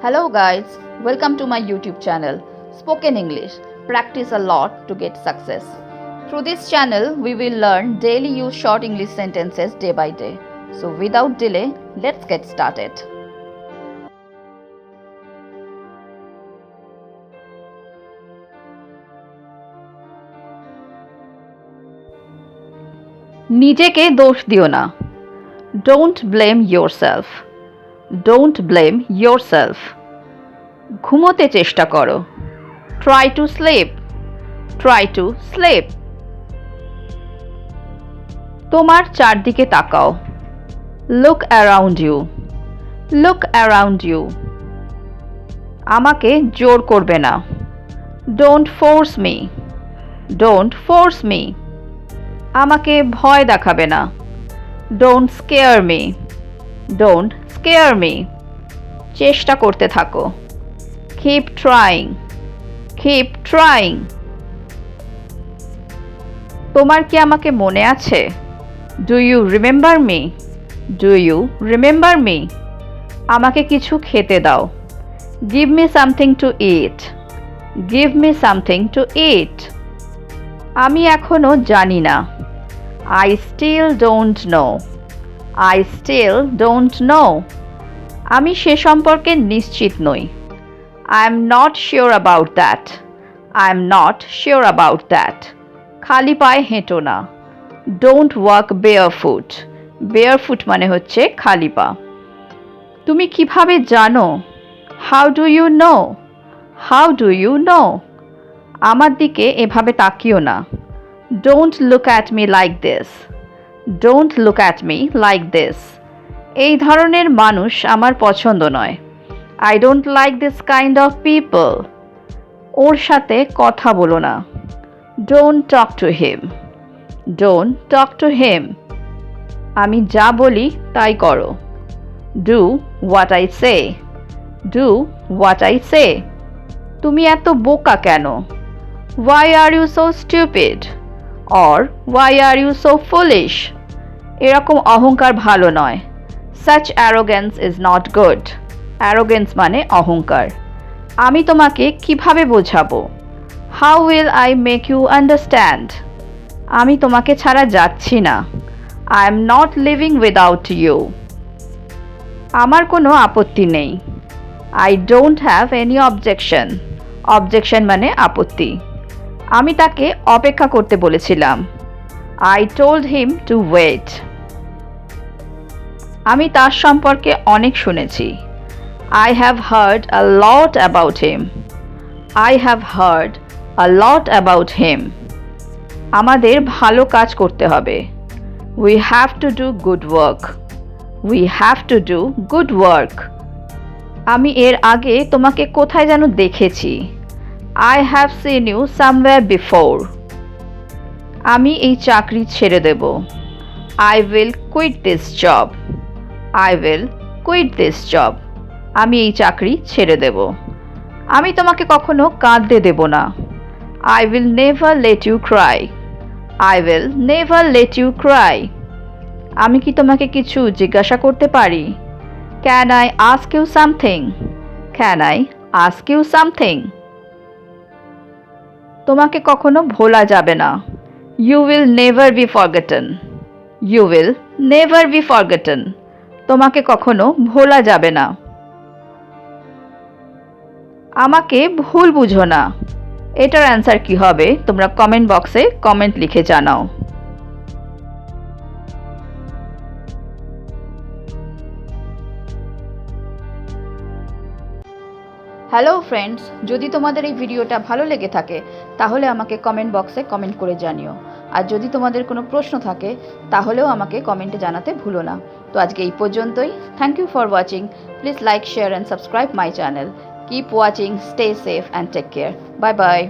Hello, guys. Welcome to my YouTube channel, Spoken English. Practice a lot to get success. Through this channel, we will learn daily use short English sentences day by day. So, without delay, let's get started. নিজেকে দোষ দিও না don't blame your self don't blame your self ঘুমোতে চেষ্টা করো। Try to sleep try to sleep তোমার চারদিকে তাকাও। Look around you look around you আমাকে জোর করবে না। Don't force me don't force me আমাকে ভয় দেখাবে না। Don't scare me don't scare me. চেষ্টা করতে থাকো। কিপ ট্রাইং কিপ ট্রাইং তোমার কি আমাকে মনে আছে? Do you remember me do you remember me আমাকে কিছু খেতে দাও। Give me something to eat give me something to eat আমি এখনও জানি না। I still don't know I still don't know আমি সে সম্পর্কে নিশ্চিত নই। I am not sure about that I am not sure about that খালি পায়ে হেঁটো না। Don't walk bare foot bare foot মানে হচ্ছে খালি পা। তুমি কীভাবে জানো? How do you know how do you know আমার দিকে এভাবে তাকিও না। Don't look at me like this don't look at me like this এই ধরনের মানুষ আমার পছন্দ নয়। I don't like this kind of people ওর সাথে কথা বলো না। Don't talk to him don't talk to him আমি যা বলি তাই করো। Do what I say do what I say তুমি এত বোকা কেন? Why are you so stupid or why are you so foolish এরকম অহংকার ভালো নয়। Such arrogance is not good arrogance মানে অহংকার। আমি তোমাকে কীভাবে বোঝাবো? How will I make you understand আমি তোমাকে ছাড়া যাচ্ছি না। I am not living without you আমার কোনো আপত্তি নেই। I don't have any objection objection মানে আপত্তি। আমি তাকে অপেক্ষা করতে বলেছিলাম। I told him to wait আমি তার সম্পর্কে অনেক শুনেছি। I have heard a lot about him I have heard a lot about him আমাদের ভালো কাজ করতে হবে। We have to do good work we have to do good work আমি এর আগে তোমাকে কোথায় যেন দেখেছি। I have seen you somewhere before আমি এই চাকরি ছেড়ে দেব। I will quit this job I will quit this job আমি এই চাকরি ছেড়ে দেব। আমি তোমাকে কখনো কাঁদতে দেব না। I will never let you cry I will never let you cry আমি কি তোমাকে কিছু জিজ্ঞাসা করতে পারি? Can I ask you something can I ask you something তোমাকে কখনো ভোলা যাবে না। You will never be forgotten you will never be forgotten তোমাকে কখনো ভোলা যাবে না। আমাকে ভুল বুঝো না। এটার অ্যান্সার কি হবে? তোমরা কমেন্ট বক্সে কমেন্ট লিখে জানাও। হ্যালো ফ্রেন্ডস যদি তোমাদের এই ভিডিওটা ভালো লেগে থাকে, তাহলে আমাকে কমেন্ট বক্সে কমেন্ট করে জানিও। আর যদি তোমাদের কোনো প্রশ্ন থাকে, তাহলেও আমাকে কমেন্টে জানাতে ভুলো না। তো আজকে এই পর্যন্তই। Thank you for watching please like share and subscribe my channel keep watching stay safe and take care bye bye